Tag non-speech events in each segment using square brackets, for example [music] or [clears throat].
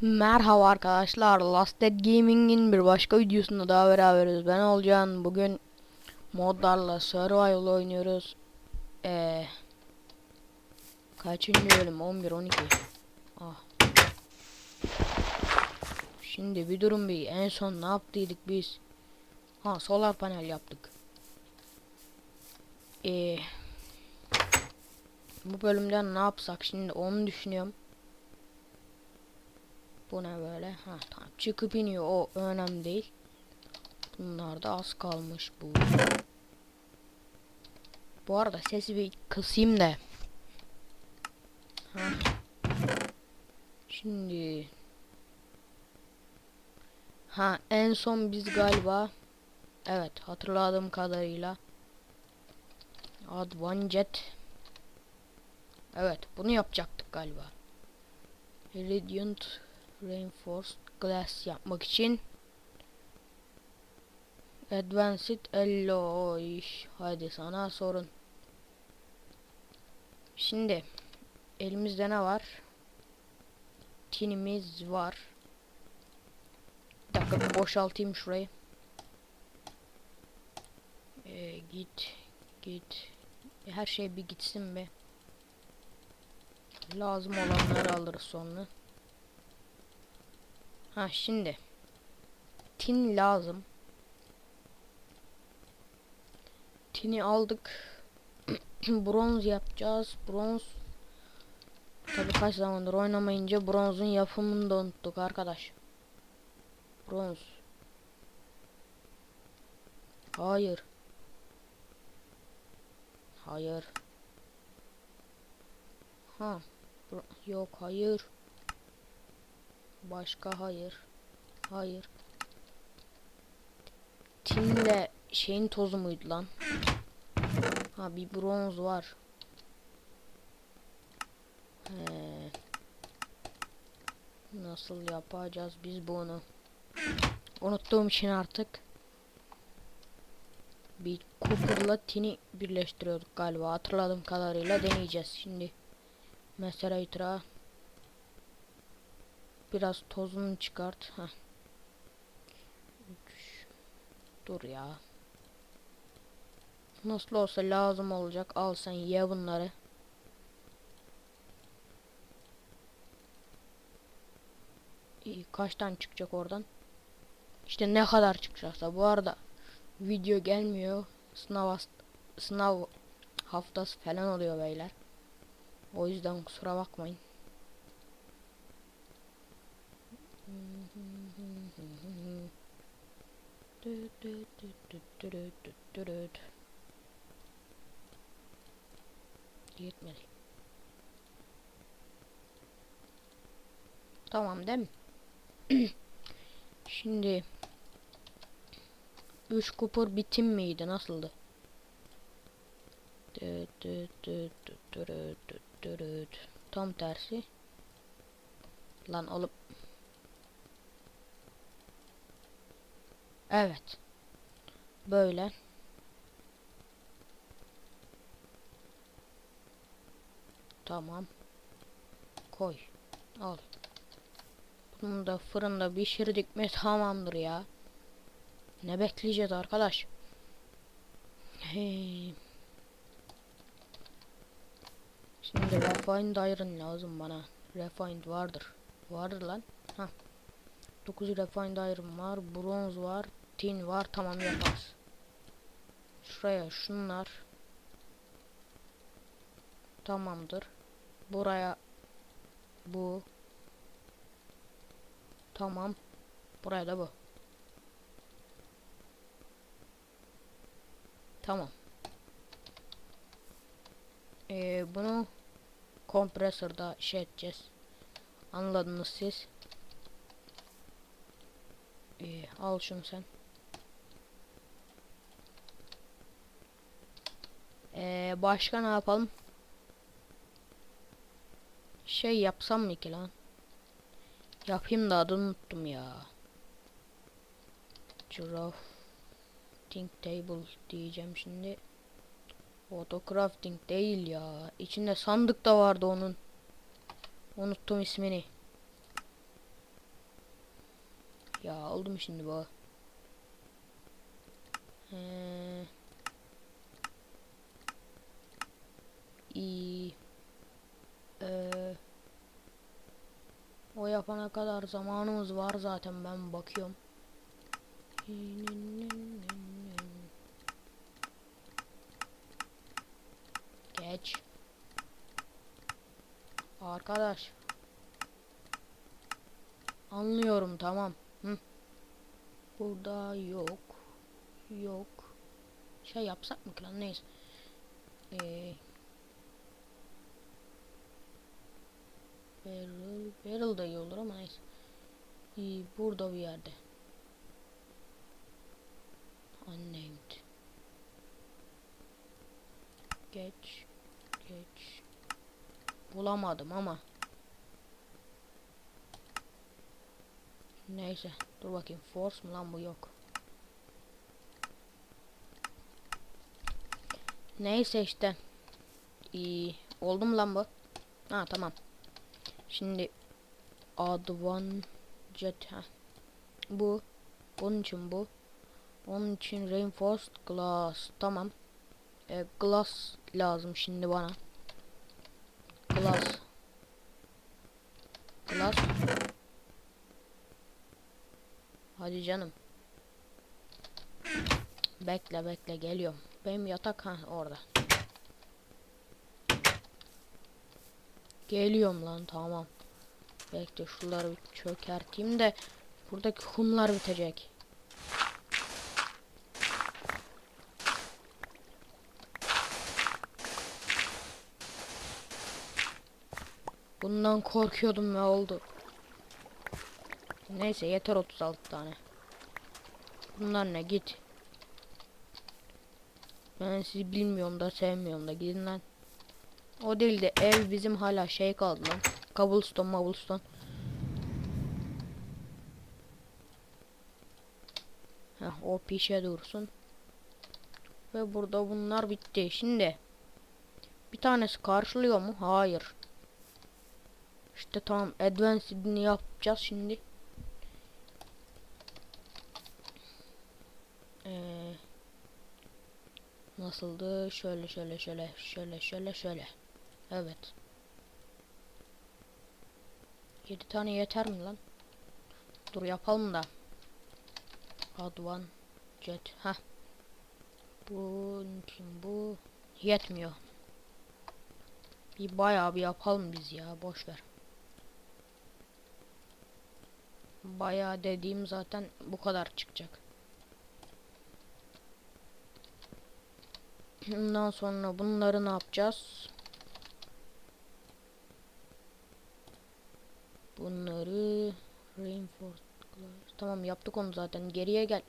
Merhaba arkadaşlar, Last Dead Gaming'in bir başka videosunda daha beraberiz. Ben Olcan. Bugün modlarla survival oynuyoruz. Ee, kaçıncı bölüm? 11 12. Ah. Şimdi bir durum bir. En son ne yaptıydık biz? Ha, solar panel yaptık. Ee, bu bölümden ne yapsak şimdi onu düşünüyorum. Bu ne böyle? Ha tamam çıkıp iniyor o önemli değil. Bunlar da az kalmış bu. Bu arada sesi bir kısayım da. Ha. Şimdi. Ha en son biz galiba evet hatırladığım kadarıyla Advanced Evet bunu yapacaktık galiba. Radiant Reinforced Glass yapmak için. Advanced Alloy Hadi sana sorun. Şimdi Elimizde ne var? Tinimiz var. Bir dakika boşaltayım şurayı. Ee, Git Git. Her şey bir gitsin be. Lazım olanları alırız sonra Ha şimdi. Tin lazım. Tini aldık. [clears throat] bronz yapacağız. Bronz. Tabii kaç zamandır oynamayınca bronzun yapımını da unuttuk arkadaş. Bronz. Hayır. Hayır. Ha. Yok hayır. Başka hayır. Hayır. Timle şeyin tozu muydu lan? Ha bir bronz var. He. Nasıl yapacağız biz bunu? Unuttuğum için artık bir Cooper'la Tini birleştiriyorduk galiba. Hatırladığım kadarıyla deneyeceğiz şimdi. Mesela itra Biraz tozunu çıkart. Heh. Dur ya. Nasıl olsa lazım olacak. Al sen ye bunları. İyi, kaçtan çıkacak oradan? İşte ne kadar çıkacaksa. Bu arada video gelmiyor. Sınav sınav haftası falan oluyor beyler. O yüzden kusura bakmayın. Yetmedi. Tamam değil mi? [clears throat] Şimdi 3 kupur bitim miydi? Nasıldı? Tam tersi. Lan olup Evet. Böyle. Tamam. Koy. Al. Bunu da fırında pişirdik mi tamamdır ya. Ne bekleyeceğiz arkadaş? Hey. Şimdi refined iron lazım bana. Refined vardır. Vardır lan. Ha. 9 refined iron var. Bronz var tin var tamam yaparız. Şuraya şunlar. Tamamdır. Buraya bu. Tamam. Buraya da bu. Tamam. Ee, bunu kompresörde şey edeceğiz. Anladınız siz. Ee, al şunu sen. Ee, başka ne yapalım? Şey yapsam mı ki lan? Yapayım da adını unuttum ya. Crafting table diyeceğim şimdi. Auto crafting değil ya. İçinde sandık da vardı onun. Unuttum ismini. Ya oldu mu şimdi bu? Ee, iyi. Ee, o yapana kadar zamanımız var zaten ben bakıyorum. Geç. Arkadaş. Anlıyorum tamam. Hı. Burada yok. Yok. Şey yapsak mı ki lan neyse. Ee, barrel, barrel da iyi olur ama neyse. İyi, burada bir yerde. Unnamed. Geç. Geç. Bulamadım ama. Neyse. Dur bakayım. Force mu lan bu yok. Neyse işte. İyi. Oldu mu lan bu? Ha tamam. Şimdi Advan Jet ha. Bu. Onun için bu. Onun için Reinforced Glass. Tamam. E, glass lazım şimdi bana. Glass. Glass. Hadi canım. Bekle bekle geliyorum. Benim yatak ha orada. Geliyorum lan tamam. Bekle şunları bir çökerteyim de buradaki kumlar bitecek. Bundan korkuyordum ve oldu. Neyse yeter 36 tane. Bunlar ne git. Ben sizi bilmiyorum da sevmiyorum da gidin lan. O değil de ev bizim hala şey kaldı lan. Cobblestone, cobblestone. Heh, o pişe dursun. Ve burada bunlar bitti. Şimdi bir tanesi karşılıyor mu? Hayır. İşte tamam advanced'ini yapacağız şimdi. Ee, nasıldı? Şöyle şöyle şöyle şöyle şöyle şöyle. Evet. 7 tane yeter mi lan? Dur yapalım da. Advan jet. Ha. Bu kim bu? Yetmiyor. Bir bayağı bir yapalım biz ya. Boş ver. Bayağı dediğim zaten bu kadar çıkacak. Bundan sonra bunları ne yapacağız? Bunları reinforced glass. Tamam yaptık onu zaten. Geriye gel.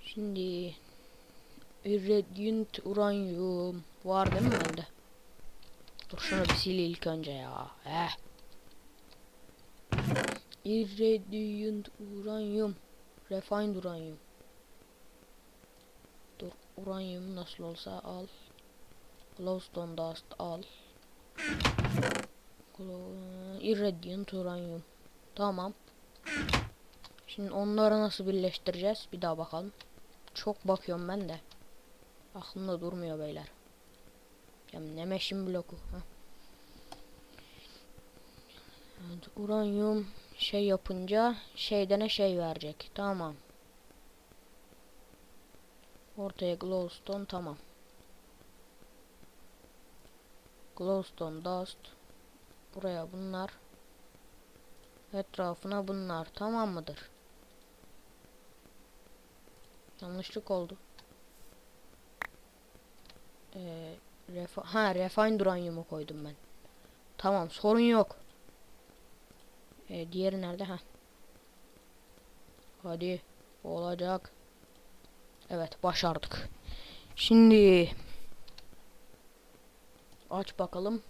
Şimdi irradiant uranyum var değil mi bende? Dur şunu bir sil ilk önce ya. Eh. Irradiant uranyum. Refined uranyum. Dur uranyum nasıl olsa al. Glowstone dust al. Glow, irradiant uranyum. Tamam. Şimdi onları nasıl birleştireceğiz? Bir daha bakalım. Çok bakıyorum ben de. Aklımda durmuyor beyler. Ya ne meşin bloku. Ha. Evet, uranyum şey yapınca şeydene şey verecek. Tamam. Ortaya glowstone tamam. Glowstone dust. Buraya bunlar. Etrafına bunlar. Tamam mıdır? Yanlışlık oldu. Ee, refa ha refine uranyumu koydum ben. Tamam sorun yok. Ee, diğeri nerede? Ha. Hadi olacak. Evet başardık. Şimdi aç bakalım.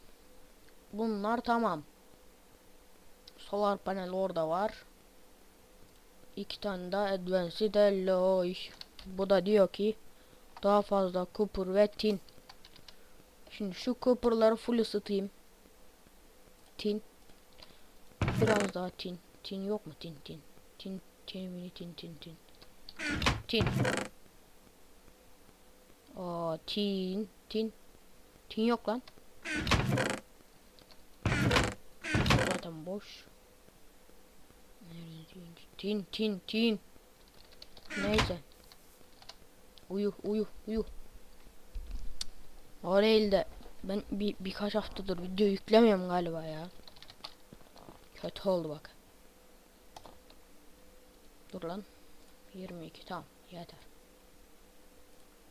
Bunlar tamam. Solar panel orada var. İki tane daha advanced alloy. Bu da diyor ki daha fazla copper ve tin. Şimdi şu copper'ları full ısıtayım. Tin. Biraz daha tin. Tin yok mu? Tin tin. Tin tin mini tin tin tin. Tin. Aa tin tin. Tin yok lan. Boş. Tin? Tin tin. Neyse. Uyu uyu uyu. O değil de ben bir birkaç haftadır video yüklemiyorum galiba ya. Kötü oldu bak. Dur lan. 22 tamam yeter.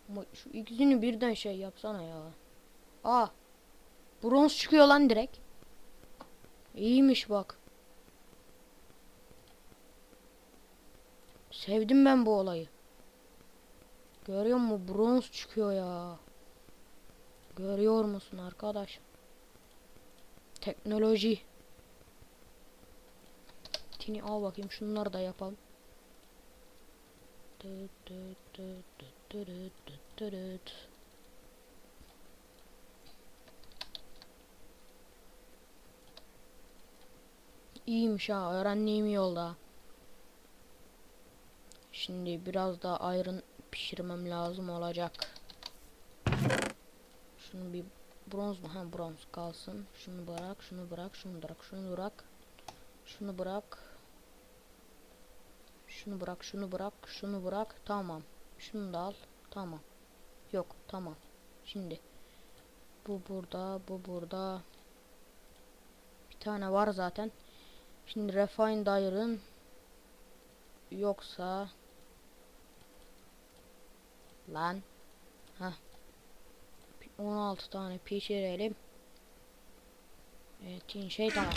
Ama şu ikisini birden şey yapsana ya. Aa. Bronz çıkıyor lan direkt. İyiymiş bak. Sevdim ben bu olayı. Görüyor musun? Bronz çıkıyor ya. Görüyor musun arkadaş? Teknoloji. Tini al bakayım şunları da yapalım. Dıt dıt dıt dıt dıt dıt dıt dıt. İyiymiş ha öğrendiğim yolda. Şimdi biraz daha ayrın pişirmem lazım olacak. Şunu bir bronz mu? Ha bronz kalsın. Şunu bırak, şunu bırak, şunu bırak, şunu bırak. Şunu bırak. Şunu bırak, şunu bırak, şunu bırak. Tamam. Şunu da al. Tamam. Yok, tamam. Şimdi bu burada, bu burada. Bir tane var zaten. Şimdi refined iron yoksa lan ha 16 tane pişirelim. Evet, şey tamam.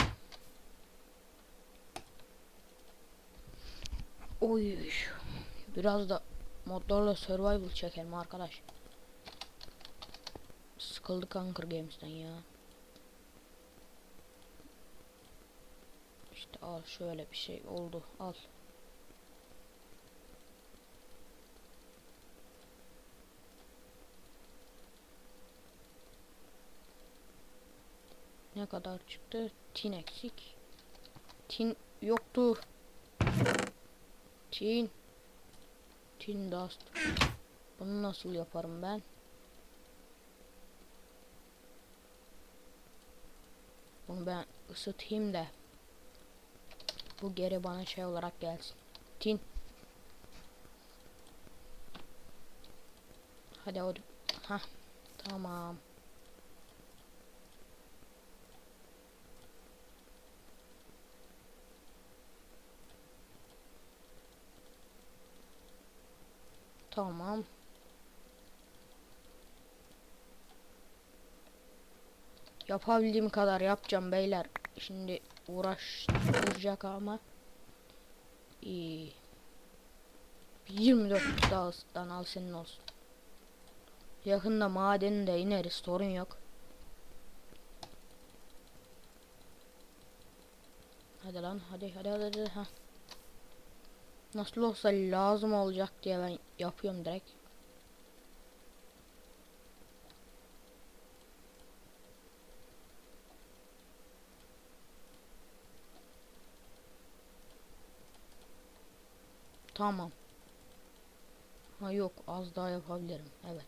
Oy. Biraz da modlarla survival çekelim arkadaş. Sıkıldık Hunger Games'ten ya. İşte al şöyle bir şey oldu. Al. Ne kadar çıktı? Tin eksik. Tin yoktu. Tin. Tin dust. Bunu nasıl yaparım ben? Bunu ben ısıtayım da. Bu geri bana şey olarak gelsin. Tin. Hadi hadi. Ha. Tamam. Tamam. Yapabildiğim kadar yapacağım beyler. Şimdi uğraştıracak ama. İyi. 24 daha ısıttan al senin olsun. Yakında madeni ineriz sorun yok. Hadi lan hadi hadi hadi, hadi. ha. Nasıl olsa lazım olacak diye ben yapıyorum direkt. Tamam. Ha yok az daha yapabilirim. Evet.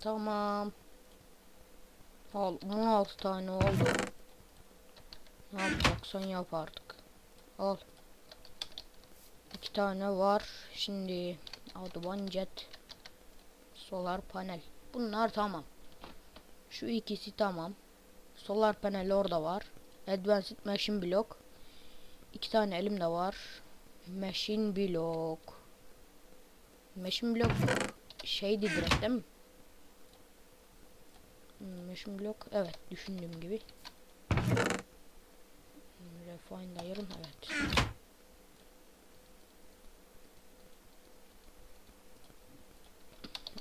Tamam. Al 16 tane oldu. Ne yapacaksan yap artık. Al. İki tane var. Şimdi Audubon Jet Solar panel. Bunlar tamam. Şu ikisi tamam. Solar panel orada var. Advanced Machine Block. İki tane elimde var. Machine Block. Machine Block şeydi direkt değil mi? Hmm, Machine Block evet düşündüğüm gibi. Refine Iron evet.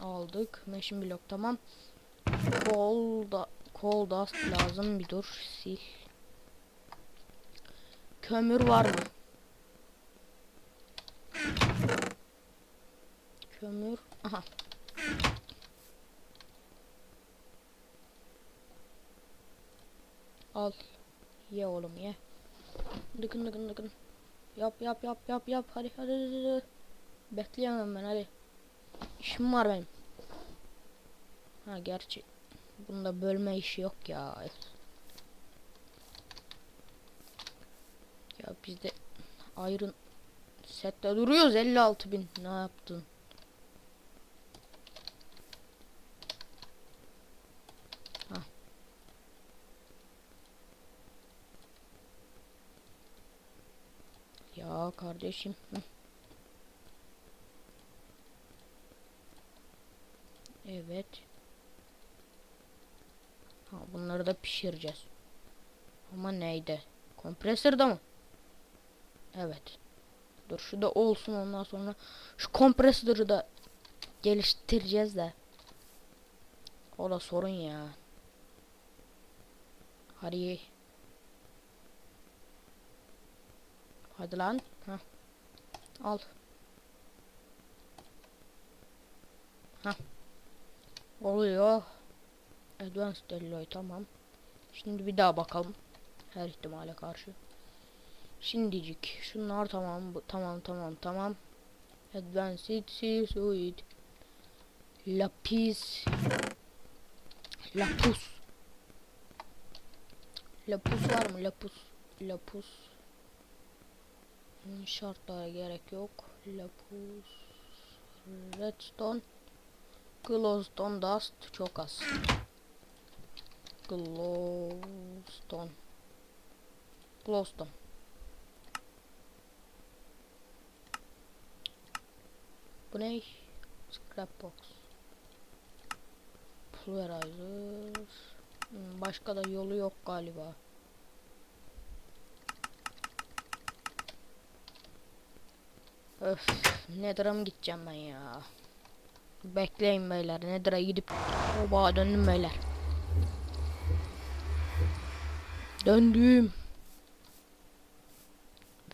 Aldık. Machine Block tamam. Coal da Coal Dust lazım bir dur sil. Kömür var mı? Kömür. Aha. Al. Ye oğlum ye. Dıkın dıkın dıkın. Yap yap yap yap yap. Hadi hadi hadi. Bekleyemem ben hadi. İşim var benim. Ha gerçi. Bunda bölme işi yok ya. Öf. Ya bizde Iron sette duruyoruz 56 bin. Ne yaptın? Ya kardeşim. Evet. Ha bunları da pişireceğiz. Ama neydi? Kompresörde mı? Evet. Dur şu da olsun ondan sonra şu kompresörü de geliştireceğiz de. O da sorun ya. Hadi. Hadi lan. Heh. Al. Heh. Oluyor. Advanced Alloy tamam. Şimdi bir daha bakalım. Her ihtimale karşı. Şimdicik. Şunlar tamam. Bu, tamam tamam tamam. Advanced Suite. Lapis. Lapus. Lapus var mı? Lapus. Lapus. Hmm, Şartlara gerek yok. Lapus. Redstone. Glowstone dust çok az. Glowstone. Glowstone. Bu ne? Scrapbox. Pulverizer. Hmm, Başka da yolu yok galiba. Öf, Nether'a mı gideceğim ben ya? Bekleyin beyler, Nether'a gidip oba döndüm beyler. Döndüm.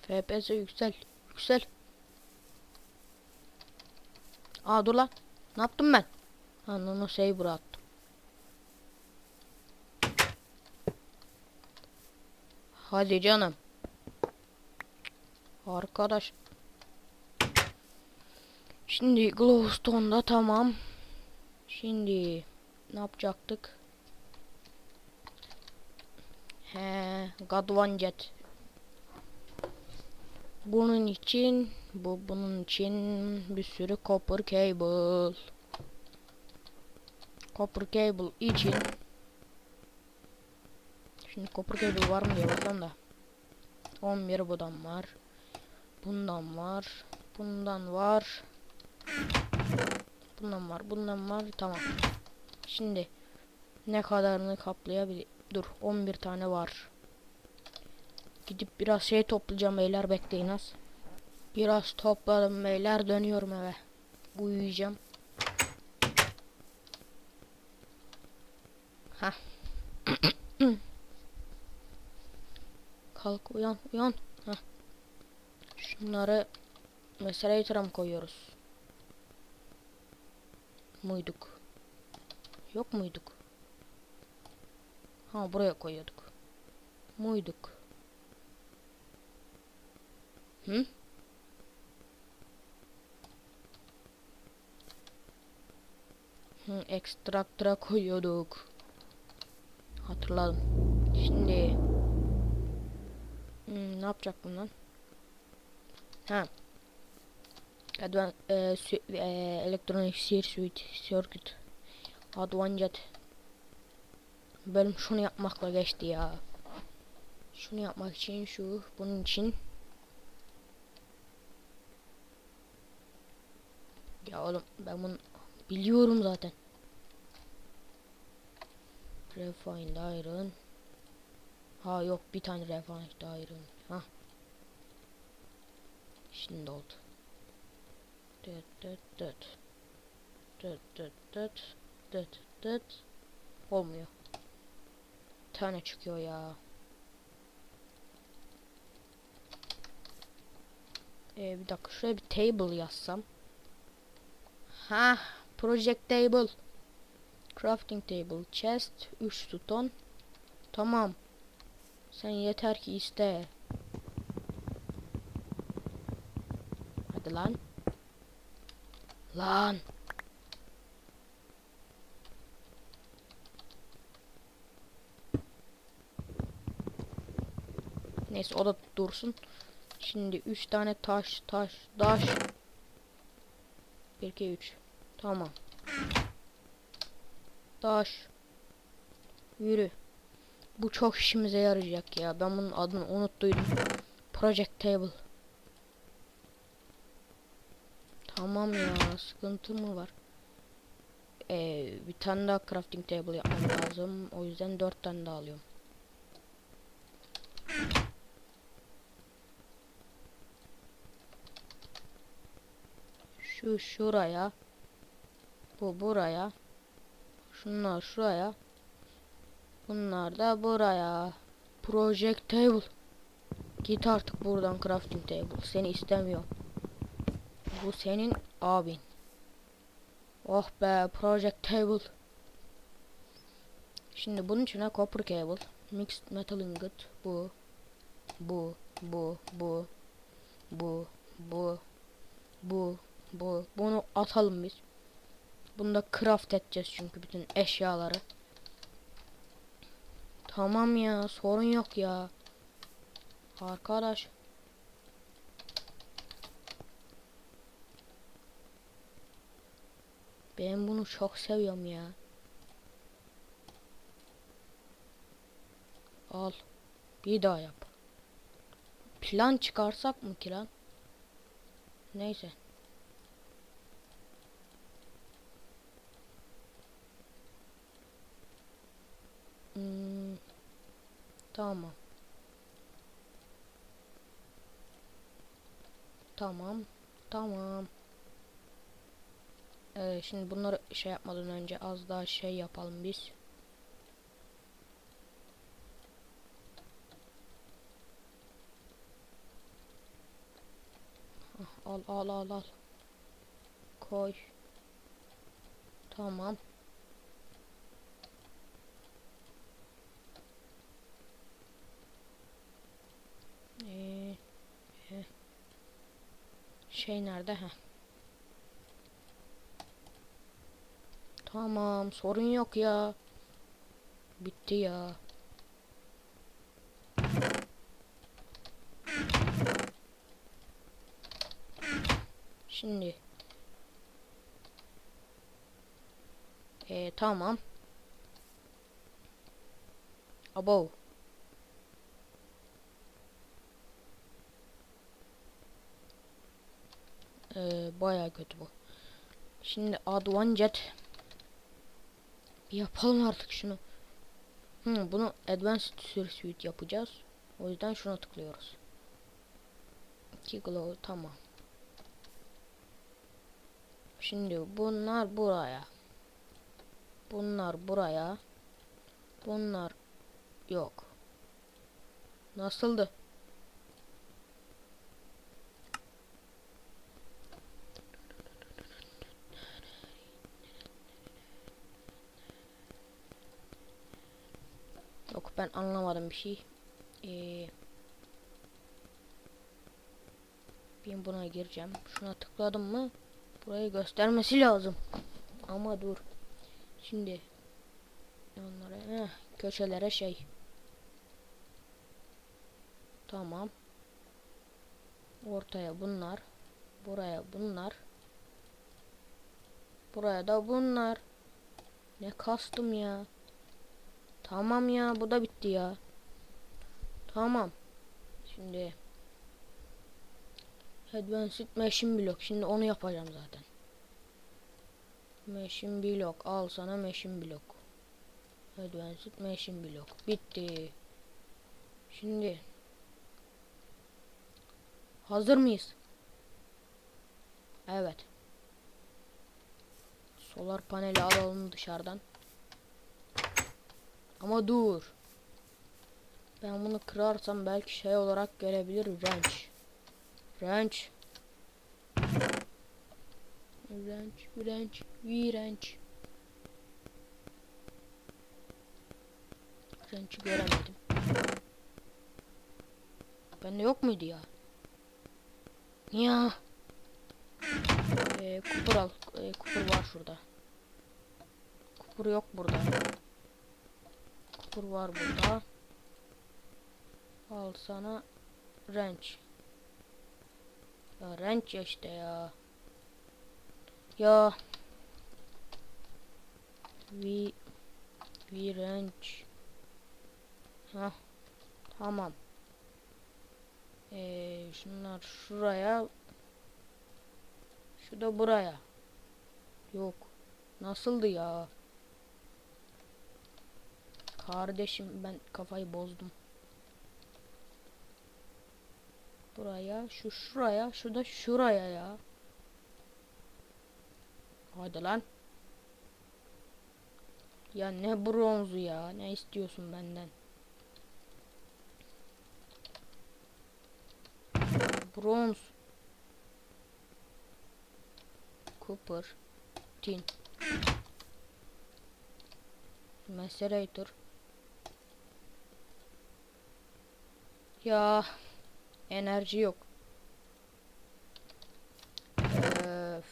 FPS yüksel, yüksel. Aa dur lan. Ne yaptım ben? Ha Nano Saber attım. Hadi canım. Arkadaş. Şimdi Glowstone'da tamam. Şimdi ne yapacaktık? He, God. Bunun için bu bunun için bir sürü copper cable. Copper cable için Şimdi copper cable var mı diye bakalım da. 11 bundan var. Bundan var. Bundan var. Bundan var. Bundan var. Tamam. Şimdi ne kadarını kaplayabilir? Dur 11 tane var. Gidip biraz şey toplayacağım beyler bekleyin az. Biraz topladım beyler dönüyorum eve. Uyuyacağım. Ha. [coughs] Kalk uyan uyan. Heh. Şunları mesela iteram koyuyoruz. Muyduk? Yok muyduk? Ha buraya koyuyorduk. Muyduk? Hı? Hı, ekstraktra koyuyorduk. Hatırladım. Şimdi hmm, ne yapacaktım lan? Ha. Advan e, e, Electronic Circuit Circuit Advanced Bölüm şunu yapmakla geçti ya. Şunu yapmak için şu, bunun için Ya oğlum ben bunu biliyorum zaten. Refined iron. Ha yok bir tane refined iron. Ha. Şimdi oldu. Dıt dıt dıt. Dıt dıt dıt. Dıt dıt. Olmuyor. Tane çıkıyor ya. Ee, bir dakika şuraya bir table yazsam. Ha, project table. Crafting table, chest, 3 süton. Tamam. Sen yeter ki iste. Hadi lan. Lan. Neyse o da dursun. Şimdi 3 tane taş taş taş. 1 2 3. Tamam. Taş. Yürü. Bu çok işimize yarayacak ya. Ben bunun adını unuttuydum. Project Table. Tamam ya. Sıkıntı mı var? Ee, bir tane daha crafting table yapmam lazım. O yüzden dört tane daha alıyorum. Şu şuraya. Bu buraya. Şunlar şuraya. Bunlar da buraya. Project table. Git artık buradan crafting table. Seni istemiyorum. Bu senin abin. Oh be project table. Şimdi bunun içine copper cable, mixed metal ingot, bu, bu, bu, bu, bu, bu, bu, bu. Bunu atalım biz. Bunda craft edeceğiz çünkü bütün eşyaları. Tamam ya sorun yok ya. Arkadaş. Ben bunu çok seviyorum ya. Al. Bir daha yap. Plan çıkarsak mı ki lan? Neyse. Hmm, tamam. Tamam. Tamam. Ee, şimdi bunları şey yapmadan önce az daha şey yapalım biz. Ah, Al al al al. Koy. Tamam. Ee, e. Şey nerede? Heh. Tamam sorun yok ya. Bitti ya. Şimdi. Ee, tamam. Abo. Ee, bayağı kötü bu. Şimdi add one jet. Bir yapalım artık şunu. Hmm, bunu Advanced Suite yapacağız. O yüzden şuna tıklıyoruz. 2 glow tamam. Şimdi bunlar buraya. Bunlar buraya. Bunlar yok. Nasıldı? Yok ben anlamadım bir şey. Ee, ben buna gireceğim. Şuna tıkladım mı? Burayı göstermesi lazım. Ama dur. Şimdi onlara heh, köşelere şey. Tamam. Ortaya bunlar. Buraya bunlar. Buraya da bunlar. Ne kastım ya. Tamam ya bu da bitti ya. Tamam. Şimdi Advanced Machine Block. Şimdi onu yapacağım zaten. Machine Block. Al sana Machine Block. Advanced Machine Block. Bitti. Şimdi Hazır mıyız? Evet. Solar paneli alalım dışarıdan. Ama dur. Ben bunu kırarsam belki şey olarak gelebilir wrench. Wrench. Wrench, wrench, wrench. Wrench'i göremedim. Bende yok muydu ya? Ya. Ee, kupur al. Ee, kupur var şurada. Kupur yok burada. Kupur var burada. Al sana wrench. Ya wrench işte ya. Ya. Vi vi wrench. Hah. Tamam. Ee, şunlar şuraya. Şu da buraya. Yok. Nasıldı ya? Kardeşim ben kafayı bozdum. Buraya, şu şuraya, şu şuraya ya. Hadi lan. Ya ne bronzu ya? Ne istiyorsun benden? Bronz. Cooper. Tin. Macerator. Ya enerji yok. Öf.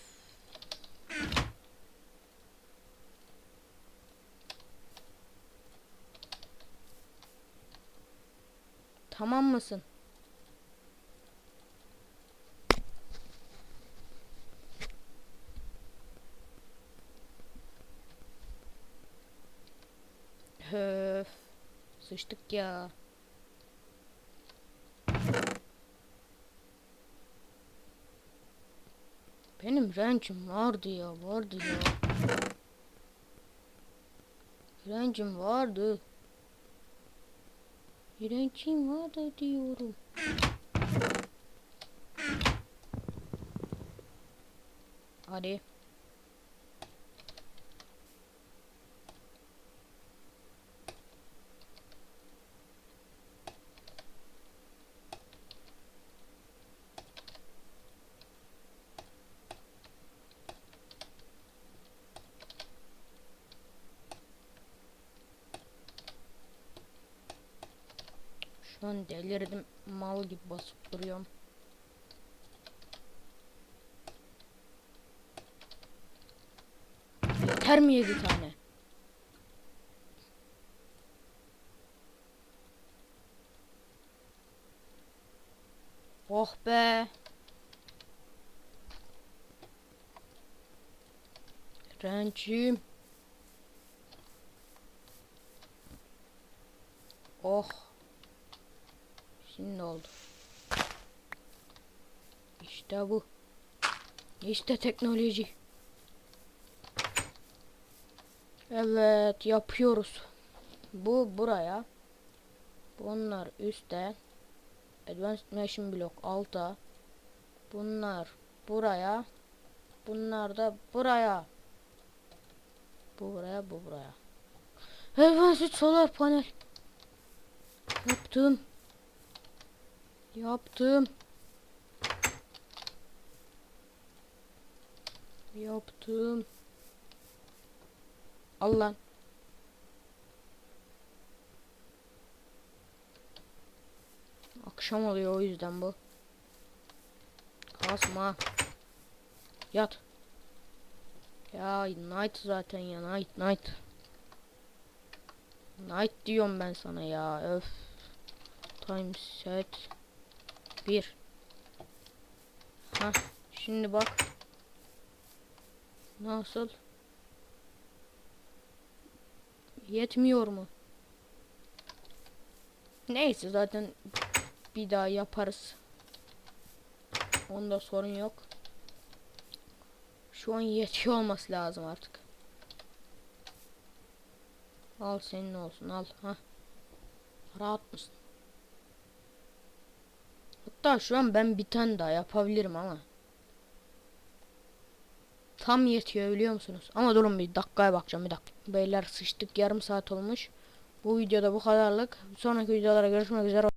Tamam mısın? Öf. Sıçtık ya. Benim rencim vardı ya, vardı ya. Rencim vardı. Rencim vardı diyorum. Hadi. Şu an delirdim. Mal gibi basıp duruyorum. Yeter mi yedi tane? Oh be. Rencim. Oh. Şimdi oldu. İşte bu. İşte teknoloji. Evet yapıyoruz. Bu buraya. Bunlar üstte. Advanced Machine Block alta. Bunlar buraya. Bunlar da buraya. Bu buraya bu buraya. Advanced Solar Panel. Yaptım. Yaptım. Yaptım. Al lan. Akşam oluyor o yüzden bu. Kasma. Yat. Ya night zaten ya night night. Night diyorum ben sana ya öf. Time set. Bir. Ha, şimdi bak. Nasıl? Yetmiyor mu? Neyse zaten bir daha yaparız. Onda sorun yok. Şu an yetiyor olması lazım artık. Al senin olsun al ha. Rahat mısın? Hatta şu an ben bir tane daha yapabilirim ama. Tam yetiyor biliyor musunuz? Ama durun bir dakikaya bakacağım bir dakika. Beyler sıçtık yarım saat olmuş. Bu videoda bu kadarlık. Sonraki videolara görüşmek üzere.